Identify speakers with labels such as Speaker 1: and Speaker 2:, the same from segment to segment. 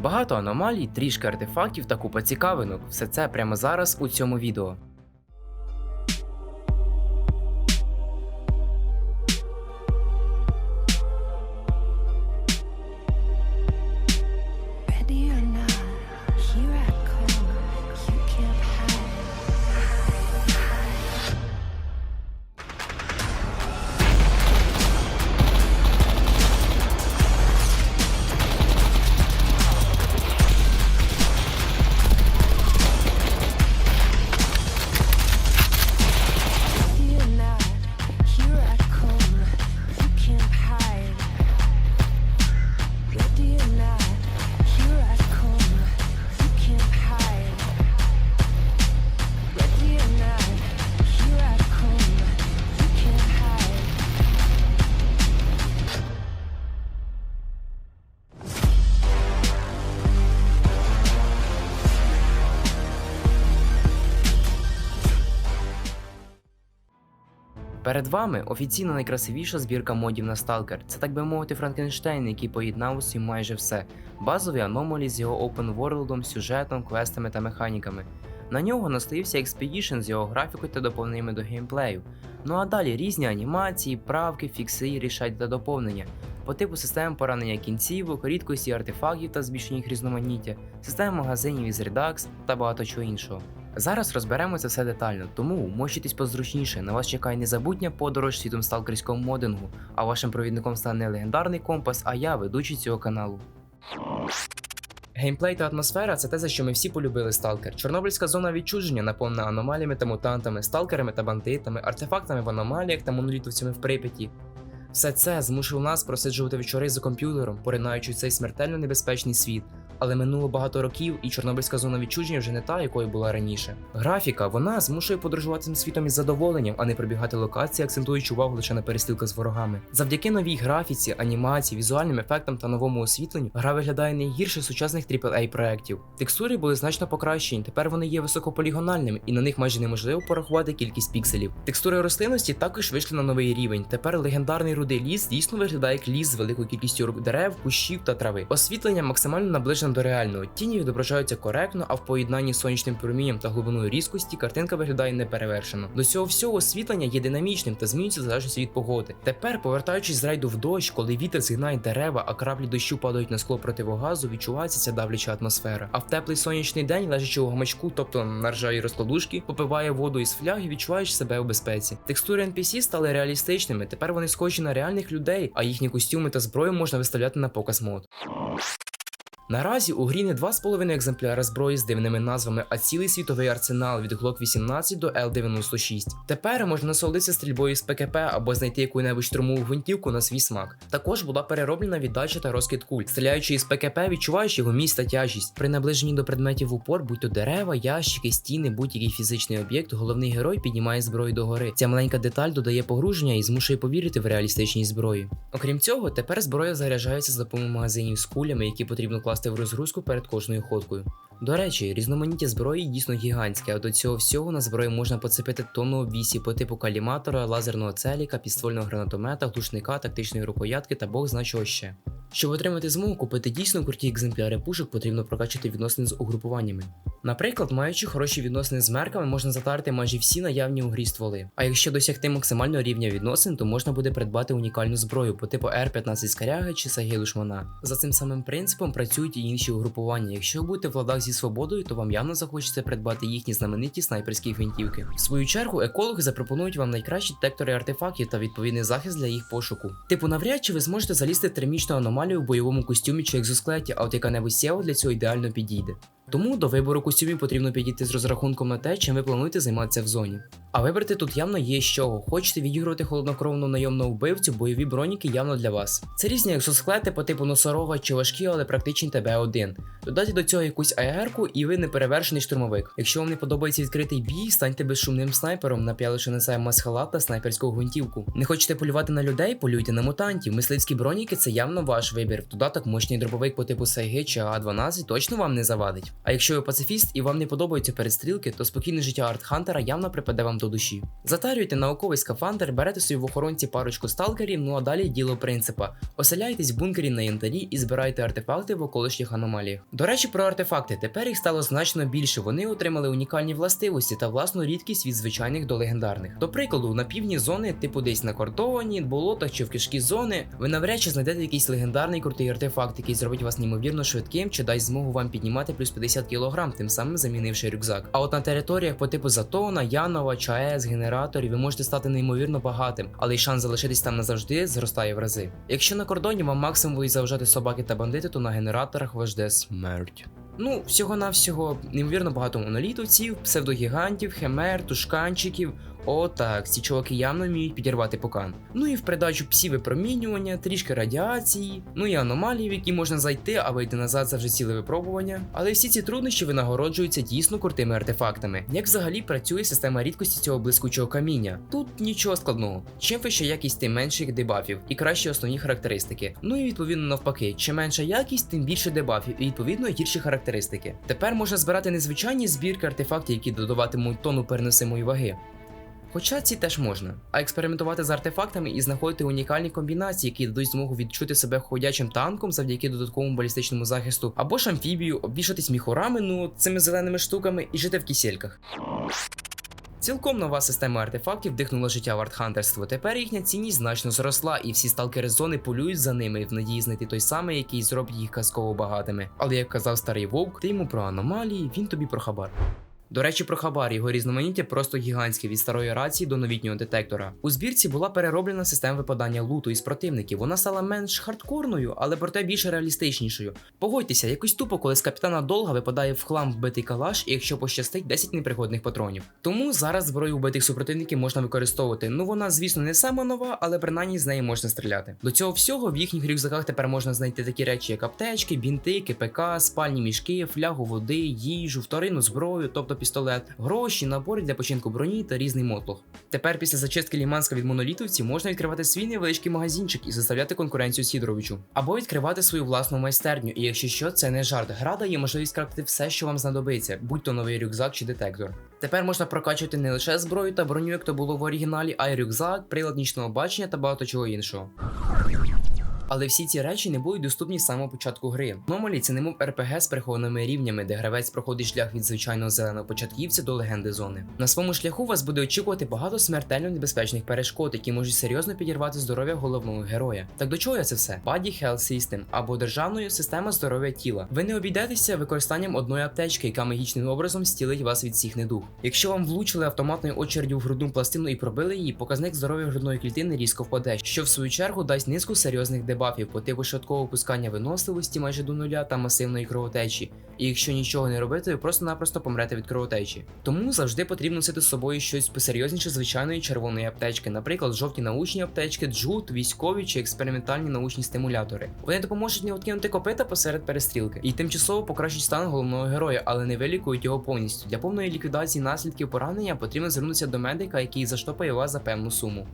Speaker 1: Багато аномалій, трішки артефактів та купа цікавинок. Все це прямо зараз у цьому відео. Перед вами офіційно найкрасивіша збірка модів на Stalker. Це так би мовити Франкенштейн, який поєднав усім майже все. Базові аномалі з його open worldом, сюжетом, квестами та механіками. На нього настоївся Expedition з його графікою та доповненнями до геймплею. Ну а далі різні анімації, правки, фікси, рішать та доповнення. По типу систем поранення кінцівок, рідкості артефактів та збільшення їх різноманіття, систем магазинів із Redux та багато чого іншого. Зараз розберемо це все детально, тому мочитесь позручніше. На вас чекає незабутня подорож світом сталкерського модингу, а вашим провідником стане легендарний компас, а я, ведучий цього каналу. Геймплей та атмосфера це те, за що ми всі полюбили сталкер. Чорнобильська зона відчуження наповнена аномаліями та мутантами, сталкерами та бандитами, артефактами в аномаліях та монолітовцями в Прип'яті. Все це змушувало нас просиджувати вечори за комп'ютером, поринаючи цей смертельно небезпечний світ. Але минуло багато років, і Чорнобильська зона відчуження вже не та, якою була раніше. Графіка вона змушує подорожувати цим світом із задоволенням, а не пробігати локації, акцентуючи увагу лише на перестрілках з ворогами. Завдяки новій графіці, анімації, візуальним ефектам та новому освітленню гра виглядає не гірше сучасних AAA проєктів. Текстури були значно покращені, тепер вони є високополігональними, і на них майже неможливо порахувати кількість пікселів. Текстури рослинності також вийшли на новий рівень. Тепер легендарний рудий ліс дійсно виглядає як ліс з великою кількістю дерев, кущів та трави. Освітлення максимально наближено до реального. Тіні відображаються коректно, а в поєднанні з сонячним промінням та глибиною різкості картинка виглядає неперевершено. До цього всього освітлення є динамічним та змінюється залежності від погоди. Тепер, повертаючись з райду в дощ, коли вітер згинає дерева, а краплі дощу падають на скло противогазу, відчувається ця давляча атмосфера. А в теплий сонячний день, лежачи у гамачку, тобто на ржавій розкладушки, попиває воду із фляги, відчуваєш себе у безпеці. Текстури NPC стали реалістичними. Тепер вони схожі на реальних людей, а їхні костюми та зброю можна виставляти на показ мод. Наразі у грі не 2,5 екземпляри зброї з дивними назвами, а цілий світовий арсенал від Glock 18 до L96. Тепер можна насолодитися стрільбою з ПКП або знайти яку-небудь штурмову гвинтівку на свій смак. Також була перероблена віддача та розкид куль. Стріляючи із ПКП, відчуваєш його міст та тяжість. При наближенні до предметів упор, будь то дерева, ящики, стіни, будь-який фізичний об'єкт, головний герой піднімає зброю догори. Ця маленька деталь додає погруження і змушує повірити в реалістичність зброї. Окрім цього, тепер зброя заряджається за допомогою магазинів з кулями, які потрібно класти в розгрузку перед кожною ходкою. До речі, різноманіття зброї дійсно гігантське, а до цього всього на зброю можна поцепити тонну обвісі по типу каліматора, лазерного целіка, підствольного гранатомета, глушника, тактичної рукоятки та бог зна чого ще. Щоб отримати змогу купити дійсно круті екземпляри пушок, потрібно прокачати відносини з угрупуваннями. Наприклад, маючи хороші відносини з мерками, можна затарити майже всі наявні у грі стволи. А якщо досягти максимального рівня відносин, то можна буде придбати унікальну зброю по типу R15 Скаряги чи Сагі Лушмана. За цим самим принципом працюють і інші угрупування. Якщо будете в ладах зі свободою, то вам явно захочеться придбати їхні знамениті снайперські гвинтівки. В свою чергу, екологи запропонують вам найкращі детектори артефактів та відповідний захист для їх пошуку. Типу, навряд чи ви зможете залізти в термічну аномалію в бойовому костюмі чи екзоскелеті, а от яка-небудь сєва для цього ідеально підійде. Тому до вибору костюмів потрібно підійти з розрахунком на те, чим ви плануєте займатися в зоні. А вибрати тут явно є чого. Хочете відігрувати холоднокровну найомну вбивцю, бойові броніки явно для вас. Це різні екзосклети по типу носорога чи важкі, але практичні ТБ-1. Додайте до цього якусь АР-ку і ви неперевершений штурмовик. Якщо вам не подобається відкритий бій, станьте безшумним снайпером, нап'яливши на себе масхалат та снайперську гвинтівку. Не хочете полювати на людей, полюйте на мутантів. Мисливські броніки це явно ваш вибір. В додаток мощний дробовик по типу Сайги чи А12 точно вам не завадить. А якщо ви пацифіст і вам не подобаються перестрілки, то спокійне життя Артхантера явно припаде вам до душі. Затарюйте науковий скафандр, берете собі в охоронці парочку сталкерів, ну а далі діло принципа. Оселяйтесь в бункері на янтарі і збирайте артефакти в околишніх аномаліях. До речі, про артефакти. Тепер їх стало значно більше. Вони отримали унікальні властивості та власну рідкість від звичайних до легендарних. До прикладу, на півдні зони, типу десь на кордоні, болотах чи в кишкі зони, ви навряд чи знайдете якийсь легендарний крутий артефакт, який зробить вас неймовірно швидким чи дасть змогу вам піднімати плюс 50 кг, тим самим замінивши рюкзак. А от на територіях по типу Затона, Янова, ЧАЕС, генераторів ви можете стати неймовірно багатим, але й шанс залишитись там назавжди зростає в рази. Якщо на кордоні вам максимум будуть заважати собаки та бандити, то на генераторах вас жде смерть. Ну, всього-навсього, неймовірно багато монолітовців, псевдогігантів, химер, тушканчиків. О, так, ці чуваки явно вміють підірвати покан. Ну і в придачу псі випромінювання, трішки радіації, ну і аномалії, в які можна зайти, а вийти назад це вже ціле випробування. Але всі ці труднощі винагороджуються дійсно крутими артефактами. Як взагалі працює система рідкості цього блискучого каміння? Тут нічого складного. Чим вища якість, тим менше їх дебафів і кращі основні характеристики. Ну і відповідно навпаки, чим менша якість, тим більше дебафів і відповідно гірші характеристики. Тепер можна збирати незвичайні збірки артефактів, які додаватимуть тону переносимої ваги. Хоча ці теж можна, а експериментувати з артефактами і знаходити унікальні комбінації, які дадуть змогу відчути себе ходячим танком завдяки додатковому балістичному захисту, або ж амфібію, обвішатись міхурами, ну цими зеленими штуками і жити в кісельках. Цілком нова система артефактів вдихнула життя в артхантерство. Тепер їхня цінність значно зросла, і всі сталкери зони полюють за ними в надії знайти той самий, який зробить їх казково багатими. Але як казав старий вовк, ти йому про аномалії, він тобі про хабар. До речі, про хабар його різноманіття просто гігантське від старої рації до новітнього детектора. У збірці була перероблена система випадання луту із противників. Вона стала менш хардкорною, але проте більш реалістичнішою. Погодьтеся, якось тупо, коли з капітана Долга випадає в хлам вбитий калаш, і якщо пощастить 10 непригодних патронів. Тому зараз зброю вбитих супротивників можна використовувати. Ну вона, звісно, не сама нова, але принаймні з неї можна стріляти. До цього всього в їхніх рюкзаках тепер можна знайти такі речі, як аптечки, бінти, КПК, спальні мішки, флягу води, їжу, вторинну зброю, тобто пістолет, гроші, набори для починку броні та різний мотлох. Тепер після зачистки Ліманська від монолітовців можна відкривати свій невеличкий магазинчик і заставляти конкуренцію Сідоровичу. Або відкривати свою власну майстерню. І якщо що, це не жарт. Гра дає можливість крафтити все, що вам знадобиться, будь то новий рюкзак чи детектор. Тепер можна прокачувати не лише зброю та броню, як то було в оригіналі, а й рюкзак, прилад нічного бачення та багато чого іншого. Але всі ці речі не будуть доступні з самого початку гри. Номалі це немов РПГ з прихованими рівнями, де гравець проходить шлях від звичайного зеленого початківця до легенди зони. На своєму шляху вас буде очікувати багато смертельно небезпечних перешкод, які можуть серйозно підірвати здоров'я головного героя. Так до чого я це все? Body Health System або державною система здоров'я тіла. Ви не обійдетеся використанням одної аптечки, яка магічним образом стілить вас від всіх недуг. Якщо вам влучили автоматною очередю в грудну пластину і пробили її, показник здоров'я грудної клітини різко впаде, що в свою чергу дасть низку серйозних дебафів по типу швидкого опускання виносливості майже до нуля та масивної кровотечі. І якщо нічого не робити, ви просто-напросто помрете від кровотечі. Тому завжди потрібно носити з собою щось посерйозніше звичайної червоної аптечки, наприклад, жовті научні аптечки, джут, військові чи експериментальні научні стимулятори. Вони допоможуть не откинути копита посеред перестрілки і тимчасово покращать стан головного героя, але не вилікують його повністю. Для повної ліквідації наслідків поранення потрібно звернутися до медика, який заштопає вас за певну суму.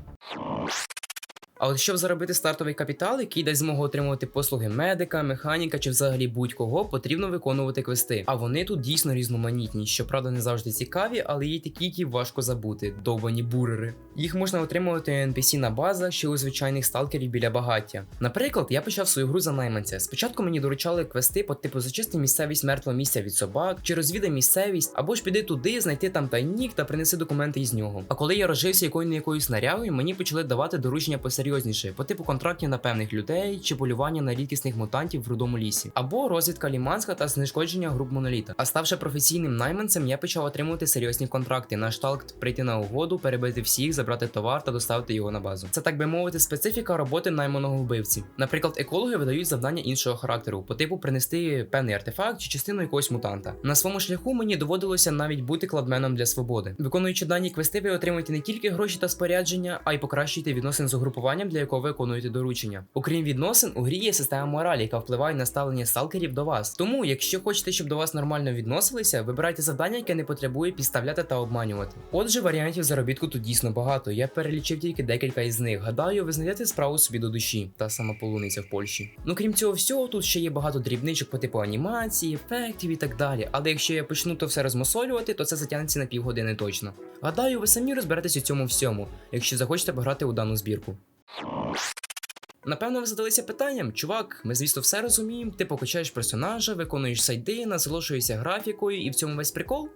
Speaker 1: А от щоб заробити стартовий капітал, який дасть змогу отримувати послуги медика, механіка чи взагалі будь-кого, потрібно виконувати квести. А вони тут дійсно різноманітні, щоправда, не завжди цікаві, але є такі, які важко забути довбані бурери. Їх можна отримувати NPC на базах чи у звичайних сталкерів біля багаття. Наприклад, я почав свою гру за найманця. Спочатку мені доручали квести по типу зачисти місцевість мертвого місця від собак, чи розвідай місцевість, або ж піди туди, знайти там тайнік та принеси документи із нього. А коли я розжився якою не якоюсь нарягою, мені почали давати доручення посерйозніше, по типу контрактів на певних людей чи полювання на рідкісних мутантів в рудому лісі, або розвідка Ліманська та знешкодження груп моноліта. А ставши професійним найманцем, я почав отримувати серйозні контракти на шталт прийти на угоду, перебити всіх, забрати товар та доставити його на базу. Це так би мовити, специфіка роботи найманого вбивці. Наприклад, екологи видають завдання іншого характеру, по типу принести певний артефакт чи частину якогось мутанта. На своєму шляху мені доводилося навіть бути кладменом для свободи. Виконуючи дані квести, ви отримуєте не тільки гроші та спорядження, а й покращуєте відносини з угрупуванням завданням, для якого ви виконуєте доручення. Окрім відносин, у грі є система моралі, яка впливає на ставлення сталкерів до вас. Тому, якщо хочете, щоб до вас нормально відносилися, вибирайте завдання, яке не потребує підставляти та обманювати. Отже, варіантів заробітку тут дійсно багато. Я перелічив тільки декілька із них. Гадаю, ви знайдете справу собі до душі, та сама полуниця в Польщі. Ну крім цього всього, тут ще є багато дрібничок по типу анімації, ефектів і так далі. Але якщо я почну то все розмосолювати, то це затягнеться на півгодини точно. Гадаю, ви самі розберетесь у цьому всьому, якщо захочете пограти у дану збірку. Напевно, ви задалися питанням, чувак, ми звісно все розуміємо, ти покачаєш персонажа, виконуєш сайди, насолоджуєшся графікою і в цьому весь прикол?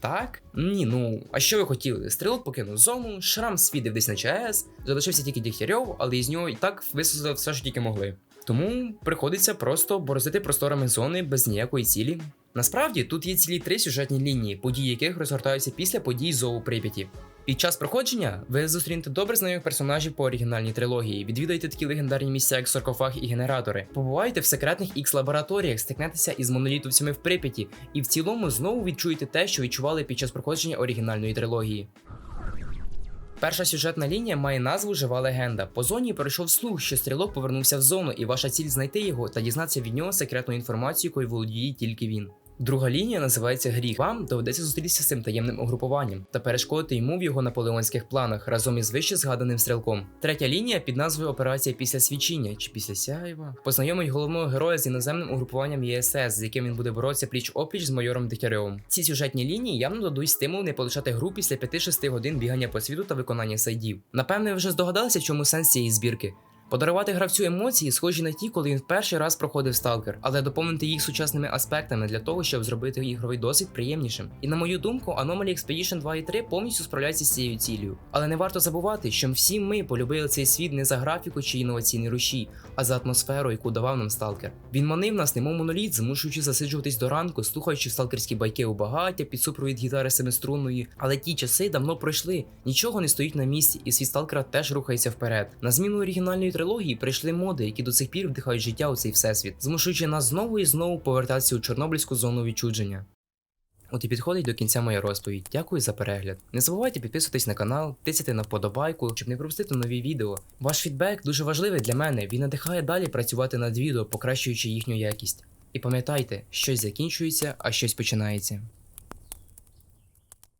Speaker 1: Так? Ні, ну, а що ви хотіли? Стрілок покинув зону, шрам свідив десь на ЧАЕС, залишився тільки Дігтярьов, але із нього і так висосали все, що тільки могли. Тому приходиться просто борозити просторами зони без ніякої цілі. Насправді тут є цілі три сюжетні лінії, події яких розгортаються після подій зову Прип'яті. Під час проходження ви зустрінете добре знайомих персонажів по оригінальній трилогії, відвідаєте такі легендарні місця, як саркофаг і генератори, побуваєте в секретних ікс лабораторіях, стикнетеся із монолітовцями в Прип'яті, і в цілому знову відчуєте те, що відчували під час проходження оригінальної трилогії. Перша сюжетна лінія має назву Жива легенда. По зоні пройшов слух, що стрілок повернувся в зону, і ваша ціль знайти його та дізнатися від нього секретну інформацію, якою володіє тільки він. Друга лінія називається Гріх. Вам доведеться зустрітися з цим таємним угрупуванням та перешкодити йому в його наполеонських планах разом із вище згаданим стрілком. Третя лінія під назвою Операція після свічіння чи після сяйва познайомить головного героя з іноземним угрупуванням ЄСС, з яким він буде боротися пліч опліч з майором Дегтярьовим. Ці сюжетні лінії явно дадуть стимул не полишати гру після 5-6 годин бігання по світу та виконання сайдів. Напевне, ви вже здогадалися, в чому сенс цієї збірки. Подарувати гравцю емоції, схожі на ті, коли він в перший раз проходив сталкер, але доповнити їх сучасними аспектами для того, щоб зробити ігровий досвід приємнішим. І на мою думку, Anomaly Expedition 2 і 3 повністю справляються з цією цілею. Але не варто забувати, що всі ми полюбили цей світ не за графіку чи інноваційний рушій, а за атмосферу, яку давав нам сталкер. Він манив нас, немов моноліт, змушуючи засиджуватись до ранку, слухаючи сталкерські байки у багаття під супровід гітари семиструнної. Але ті часи давно пройшли, нічого не стоїть на місці, і світ сталкера теж рухається вперед. На зміну оригінальної трилогії прийшли моди, які до цих пір вдихають життя у цей всесвіт, змушуючи нас знову і знову повертатися у Чорнобильську зону відчудження. От і підходить до кінця моя розповідь. Дякую за перегляд. Не забувайте підписуватись на канал, тисяти на вподобайку, щоб не пропустити нові відео. Ваш фідбек дуже важливий для мене. Він надихає далі працювати над відео, покращуючи їхню якість. І пам'ятайте, щось закінчується, а щось починається.